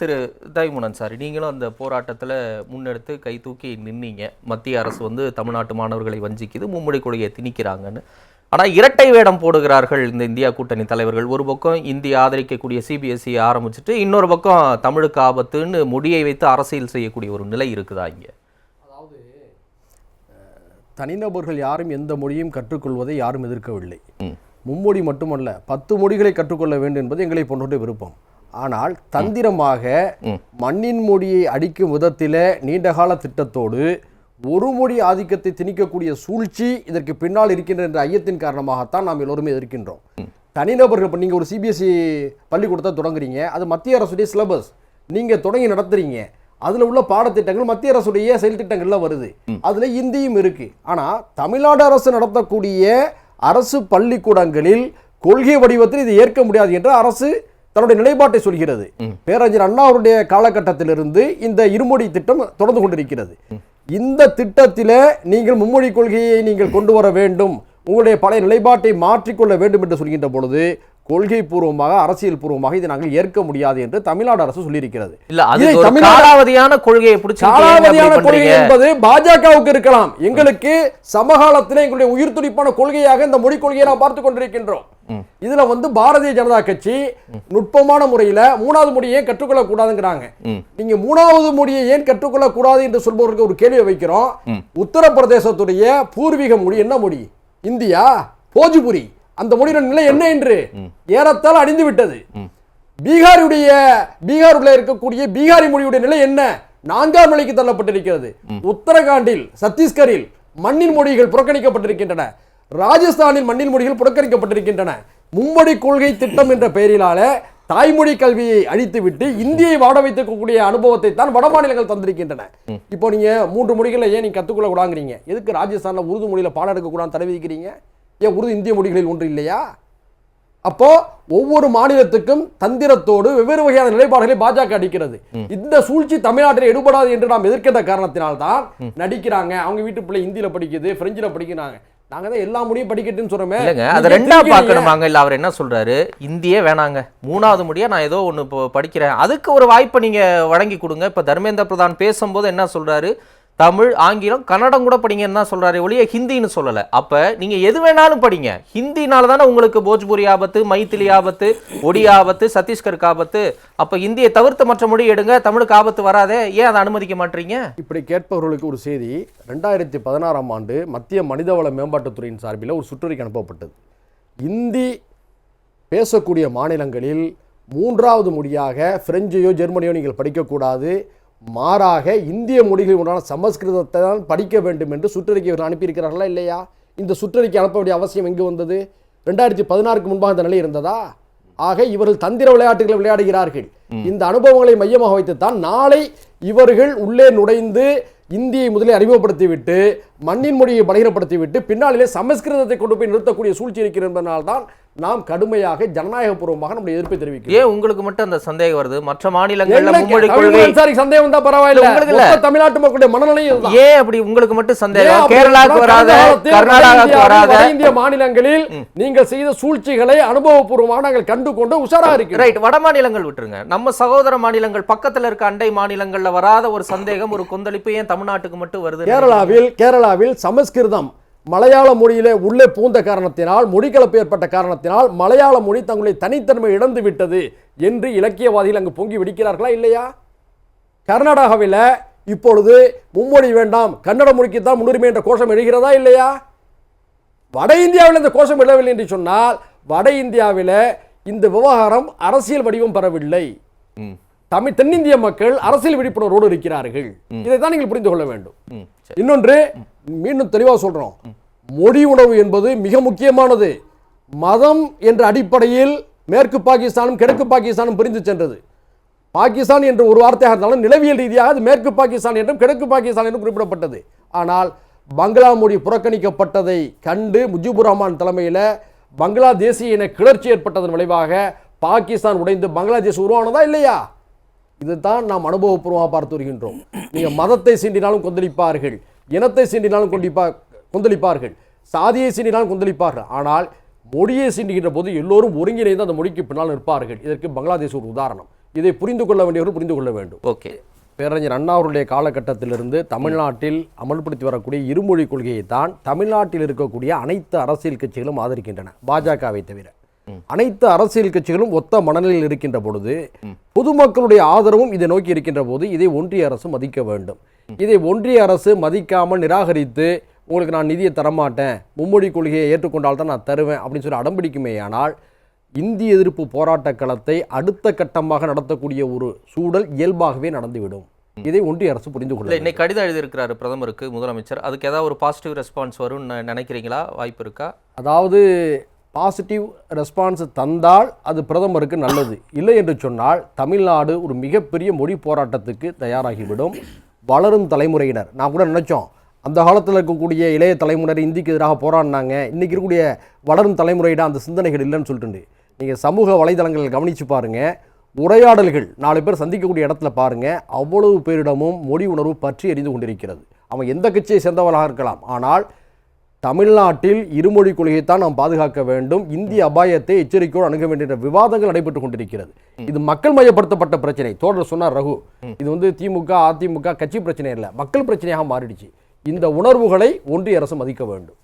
திரு தைமுனன் sir நீங்களும் அந்த போராட்டத்தில் முன்னெடுத்து கை தூக்கி நின்னீங்க. மத்திய அரசு வந்து தமிழ்நாட்டு மாணவர்களை வஞ்சிக்குது மும்மொழி கொள்கையை திணிக்கிறாங்கன்னு. ஆனால் இரட்டை வேடம் போடுகிறார்கள் இந்த இந்தியா கூட்டணி தலைவர்கள். ஒரு பக்கம் இந்திய ஆதரிக்கக்கூடிய சிபிஎஸ்சி ஆரம்பிச்சுட்டு இன்னொரு பக்கம் தமிழுக்கு ஆபத்துன்னு முடியை வைத்து அரசியல் செய்யக்கூடிய ஒரு நிலை இருக்குதா இங்கே? தனிநபர்கள் யாரும் எந்த மொழியும் கற்றுக்கொள்வதை யாரும் எதிர்க்கவில்லை. மும்மொழி மட்டுமல்ல பத்து மொழிகளை கற்றுக்கொள்ள வேண்டும் என்பது எங்களை போன்றோருடைய விருப்பம். ஆனால் தந்திரமாக மண்ணின் மொழியை அடிக்கும் விதத்தில் நீண்டகால திட்டத்தோடு ஒரு மொழி ஆதிக்கத்தை திணிக்கக்கூடிய சூழ்ச்சி இதற்கு பின்னால் இருக்கின்ற என்ற ஐயத்தின் காரணமாகத்தான் நாம் எல்லோருமே எதிர்க்கின்றோம். தனிநபர்கள் இப்போ நீங்கள் ஒரு சிபிஎஸ்சி பள்ளிக்கூடத்தை தொடங்குறீங்க அது மத்திய அரசுடைய சிலபஸ் நீங்கள் தொடங்கி நடத்துறீங்க. அதில் உள்ள பாடத்திட்டங்கள் மத்திய அரசுடைய செயல் திட்டங்களில் வருது. அதில் இந்தியும் இருக்கு. ஆனால் தமிழ்நாடு அரசு நடத்தக்கூடிய அரசு பள்ளிக்கூடங்களில் கொள்கை வடிவத்தில் இதை ஏற்க முடியாது என்று அரசு தன்னுடைய நிலைப்பாட்டை சொல்கிறது. பேரறிஞர் அண்ணா அவருடைய காலகட்டத்திலிருந்து இந்த இருமொழி திட்டம் தொடர்ந்து கொண்டிருக்கிறது. இந்த திட்டத்திலே நீங்கள் மும்மொழி கொள்கையை நீங்கள் கொண்டு வர வேண்டும். உங்களுடைய பழைய நிலைப்பாட்டை மாற்றிக்கொள்ள வேண்டும் என்று சொல்கின்ற பொழுது கொள்கை பூர்வமாக அரசியல் பூர்வமாக இதை நாங்கள் ஏற்க முடியாது என்று தமிழ்நாடு அரசு சொல்லியிருக்கிறது. இல்ல காலாவதியான கொள்கையை காலாவதியான கொள்கை என்பது பாஜகவுக்கு இருக்கலாம். எங்களுக்கு சமகாலத்தில் எங்களுடைய உயிர் துடிப்பான கொள்கையாக இந்த மொழி கொள்கையை நாம் பார்த்து கொண்டிருக்கின்றோம். இதுல வந்து பாரதிய ஜனதா கட்சி நுட்பமான முறையில மூணாவது மொழியை ஏன் கற்றுக்கொள்ள கூடாதுங்கிறாங்க. நீங்க மூணாவது மொழியை ஏன் கற்றுக்கொள்ள கூடாது என்று சொல்பவருக்கு ஒரு கேள்வியை வைக்கிறோம். உத்தரப்பிரதேசத்துடைய பூர்வீக மொழி என்ன மொழி? இந்தியா? போஜ்புரி. அந்த மொழியோட நிலை என்ன என்று? ஏறத்தாழ அழிந்து விட்டது பீகாருடைய பீகாருடைய இருக்கக்கூடிய பீகாரி மொழியுடைய நிலை என்ன? நான்காம் நிலைக்கு தள்ளப்பட்டிருக்கிறது. உத்தரகாண்டில் சத்தீஸ்கரில் மண்ணின் மொழிகள் புறக்கணிக்கப்பட்டிருக்கின்றன. ராஜஸ்தானில் மண்ணின் மொழிகள் புறக்கணிக்கப்பட்டிருக்கின்றன. மும்மொழி கொள்கை திட்டம் என்ற பெயரிலால தாய்மொழி கல்வியை அழித்துவிட்டு இந்தியை வாட வைத்திருக்கக்கூடிய அனுபவத்தை தான் வட மாநிலங்கள் தந்திருக்கின்றன. இப்போ நீங்க மூன்று மொழிகளை ஏன் நீங்க கத்துக்கொள்ள கூடாங்கிறீங்க? எதுக்கு ராஜஸ்தான்ல உருது மொழியில பாடம் எடுக்க கூடாது தடை விதிக்கிறீங்க? ஏன் உருது இந்திய மொழிகளில் ஒன்று இல்லையா? அப்போ ஒவ்வொரு மாநிலத்துக்கும் தந்திரத்தோடு வெவ்வேறு வகையான நிலைப்பாடுகளை பாஜக அடிக்கிறது. இந்த சூழ்ச்சி தமிழ்நாட்டில் எடுபடாது என்று நாம் எதிர்க்கின்ற காரணத்தினால்தான் நடிக்கிறாங்க. அவங்க வீட்டு பிள்ளை ஹிந்தியில படிக்குது பிரெஞ்சில படிக்கிறாங்க. நாங்க தான் எல்லா மொழியும் படிக்கட்டுன்னு சொல்றோமே. இல்லைங்க அதை ரெண்டா திணிக்கிறீங்க. பார்க்கணுமாங்க? இல்ல அவர் என்ன சொல்றாரு? இந்தியே வேணாங்க. மூணாவது முடியா நான் ஏதோ இப்போ படிக்கிறேன். அதுக்கு ஒரு வாய்ப்பை நீங்க வழங்கி கொடுங்க. இப்ப தர்மேந்திர பிரதான் பேசும்போது என்ன சொல்றாரு? தமிழ் ஆங்கிலம் கன்னடம் கூட படிங்கன்னு தான் சொல்கிறாரு ஒழிய ஹிந்தின்னு சொல்லலை. அப்போ நீங்கள் எது வேணாலும் படிங்க. ஹிந்தினால தானே உங்களுக்கு போஜ்புரி ஆபத்து மைத்திலி ஆபத்து ஒடியா ஆபத்து சத்தீஸ்கருக்கு ஆபத்து. அப்போ இந்தியை தவிர்த்து மற்ற மொழி எடுங்க. தமிழுக்கு ஆபத்து வராதே. ஏன் அதை அனுமதிக்க மாட்டீங்க? இப்படி கேட்பவர்களுக்கு ஒரு செய்தி. ரெண்டாயிரத்தி பதினாறாம் ஆண்டு மத்திய மனிதவள மேம்பாட்டுத்துறையின் சார்பில் ஒரு சுற்றறிக்கை அனுப்பப்பட்டது. இந்தி பேசக்கூடிய மாநிலங்களில் மூன்றாவது மொழியாக பிரெஞ்சையோ ஜெர்மனியோ நீங்கள் படிக்கக்கூடாது. மாறாக இந்திய மொழிகள் உண்டான சமஸ்கிருதத்தை தான் படிக்க வேண்டும் என்று சுற்றறிக்கை இவர்கள் அனுப்பியிருக்கிறார்களா இல்லையா? இந்த சுற்றறிக்கை அனுப்ப வேண்டிய அவசியம் எங்கு வந்தது? ரெண்டாயிரத்தி பதினாறுக்கு முன்பாக இந்த நிலை இருந்ததா? ஆக இவர்கள் தந்திர விளையாட்டுகளை விளையாடுகிறார்கள். இந்த அனுபவங்களை மையமாக வைத்துத்தான் நாளை இவர்கள் உள்ளே நுழைந்து இந்தியை முதலில் அறிமுகப்படுத்திவிட்டு மண்ணின் மொழியை பலகீனப்படுத்திவிட்டு பின்னாளிலே சமஸ்கிருதத்தை கொண்டு போய் நிறுத்தக்கூடிய சூழ்ச்சி இருக்கிறது என்பதனால்தான் நாம் கடுமையாக ஜனநாயகபூர்வமாக நம்முடைய எதிர்ப்பை தெரிவிக்கிறோம். ஏன் உங்களுக்கு மட்டும் அந்த சந்தேகம் வருது? மற்ற மாநிலங்கள்ல மும்மொழி கொள்கை சந்தேகம் வந்தா பரவாயில்ல. உங்களுக்கு தமிழ்நாட்டு மக்களுடைய மனநிலையும். ஏன் அப்படி உங்களுக்கு மட்டும் சந்தேகம்? சொன்னா, வராத கர்நாடகாவுக்கு வராத இந்திய மாநிலங்களில் நீங்கள் செய்த சூழ்ச்சிகளை அனுபவபூர்வமாக நாங்கள் கண்டு கொண்டு உஷாரா இருக்கிறோம். ரைட் வட மாநிலங்கள் விட்டுருங்க. நம்ம சகோதர மாநிலங்கள் பக்கத்துல இருக்க அண்டை மாநிலங்கள்ல வராத ஒரு சந்தேகம் ஒரு கொந்தளிப்பு ஏன் தமிழ்நாட்டுக்கு மட்டும் வருது? கேரளாவில் கேரளாவில் சமஸ்கிருதம் மலையாள மொழியிலே உள்ளே பூந்த காரணத்தினால் மொழிக்கலப்பு ஏற்பட்ட காரணத்தினால் மலையாள மொழி தங்களுடைய தனித்தன்மை இழந்து விட்டது என்று இலக்கியவாதிகள் அங்கு பொங்கி வெடிக்கிறார்களா இல்லையா? கர்நாடகாவில் இப்பொழுது மும்மொழி வேண்டாம் கன்னட மொழிக்கு தான் முன்னுரிமை என்ற கோஷம் எழுகிறதா இல்லையா? வட இந்தியாவில் இந்த கோஷம் எழவில்லை என்று சொன்னால் வட இந்தியாவில் இந்த விவகாரம் அரசியல் வடிவம் பெறவில்லை. தமிழ் தென்னிந்திய மக்கள் அரசியல் விழிப்புணர்வோடு இருக்கிறார்கள். இதைத்தான் நீங்கள் புரிந்து கொள்ள வேண்டும். இன்னொன்று மீண்டும் தெளிவா சொல்றோம். மொழி உணவு என்பது மிக முக்கியமானது. மதம் என்ற அடிப்படையில் மேற்கு பாகிஸ்தானும் கிழக்கு பாகிஸ்தானும் பிரிந்து சென்றது. பாகிஸ்தான் என்று ஒரு வார்த்தையாக இருந்தாலும் நிலவியல் ரீதியாக அது மேற்கு பாகிஸ்தான் என்றும் கிழக்கு பாகிஸ்தான் என்றும் குறிப்பிடப்பட்டது. ஆனால் பங்களா மொழி புறக்கணிக்கப்பட்டதை கண்டு முஜிபுர் ரஹ்மான் தலைமையில் பங்களாதேசிய இன கிளர்ச்சி ஏற்பட்டதன் விளைவாக பாகிஸ்தான் உடைந்து பங்களாதேஷ் உருவானதா இல்லையா? இதுதான் நாம் அனுபவபூர்வமாக பார்த்து வருகின்றோம். நீங்க மதத்தை சீண்டினாலும் கொந்தளிப்பார்கள் இனத்தை சீண்டினாலும் கொண்டிப்பா கொந்தளிப்பார்கள் சாதியை சீண்டினாலும் கொந்தளிப்பார்கள். ஆனால் மொழியை சீண்டுகின்ற போது எல்லோரும் ஒருங்கிணைந்து அந்த மொழிக்கு பின்னால் நிற்பார்கள். இதற்கு பங்களாதேஷ் ஒரு உதாரணம். இதை புரிந்து கொள்ள வேண்டியவர்கள் புரிந்து கொள்ள வேண்டும். ஓகே. பேரறிஞர் அண்ணா அவருடைய காலகட்டத்திலிருந்து தமிழ்நாட்டில் அமல்படுத்தி வரக்கூடிய இருமொழி கொள்கையை தான் தமிழ்நாட்டில் இருக்கக்கூடிய அனைத்து அரசியல் கட்சிகளும் ஆதரிக்கின்றன பாஜகவை தவிர. அனைத்து அரசியல் கட்சிகளும் ஒத்த மனநிலையில் இருக்கின்ற பொழுது பொதுமக்களுடைய ஆதரவும் இதை நோக்கி இருக்கின்ற போது இதை ஒன்றிய அரசு மதிக்க வேண்டும். இதை ஒன்றிய அரசு மதிக்காமல் நிராகரித்து உங்களுக்கு நான் நிதியை தரமாட்டேன் மும்மொழி கொள்கையை ஏற்றுக்கொண்டால் தான் நான் தருவேன் அப்படின்னு சொல்லி அடம்பிடிக்குமேயானால் இந்திய எதிர்ப்பு போராட்ட களத்தை அடுத்த கட்டமாக நடத்தக்கூடிய ஒரு சூழல் இயல்பாகவே நடந்துவிடும். இதை ஒன்றிய அரசு புரிந்து கொள்ள. இன்னைக்கு கடிதம் எழுதியிருக்கிறாரு பிரதமருக்கு முதலமைச்சர். அதுக்கு ஏதாவது ஒரு பாசிட்டிவ் ரெஸ்பான்ஸ் வரும்னு நினைக்கிறீங்களா? வாய்ப்பு இருக்கா? அதாவது பாசிட்டிவ் ரெஸ்பான்ஸ் தந்தால் அது பிரதமருக்கு நல்லது. இல்லை என்று சொன்னால் தமிழ்நாடு ஒரு மிகப்பெரிய மொழி போராட்டத்துக்கு தயாராகிவிடும். வளரும் தலைமுறையினர். நான் கூட நினச்சோம் அந்த காலத்தில் இருக்கக்கூடிய இளைய தலைமுறை இந்திக்கு எதிராக போராடினாங்க. இன்றைக்கி இருக்கக்கூடிய வளரும் தலைமுறையிடம் அந்த சிந்தனைகள் இல்லைன்னு சொல்லிட்டு நீங்கள் சமூக வலைதளங்களில் கவனித்து பாருங்கள் உரையாடல்கள் நாலு பேர் சந்திக்கக்கூடிய இடத்துல பாருங்கள் அவ்வளவு பேரிடமும் மொழி உணர்வு பற்றி எரிந்து கொண்டிருக்கிறது. அவன் எந்த கட்சியை சேர்ந்தவர்களாக இருக்கலாம். ஆனால் தமிழ்நாட்டில் இருமொழி கொள்கையைத்தான் நாம் பாதுகாக்க வேண்டும். இந்திய அபாயத்தை எச்சரிக்கையோடு அணுக வேண்டிய விவாதங்கள் நடைபெற்றுக் கொண்டிருக்கிறது. இது மக்கள் மையப்படுத்தப்பட்ட பிரச்சனை. தோழர் சொன்னார் ரகு. இது வந்து திமுக அதிமுக கட்சி பிரச்சனை இல்லை. மக்கள் பிரச்சனையாக மாறிடுச்சு. இந்த உணர்வுகளை ஒன்றிய அரசு மதிக்க வேண்டும்.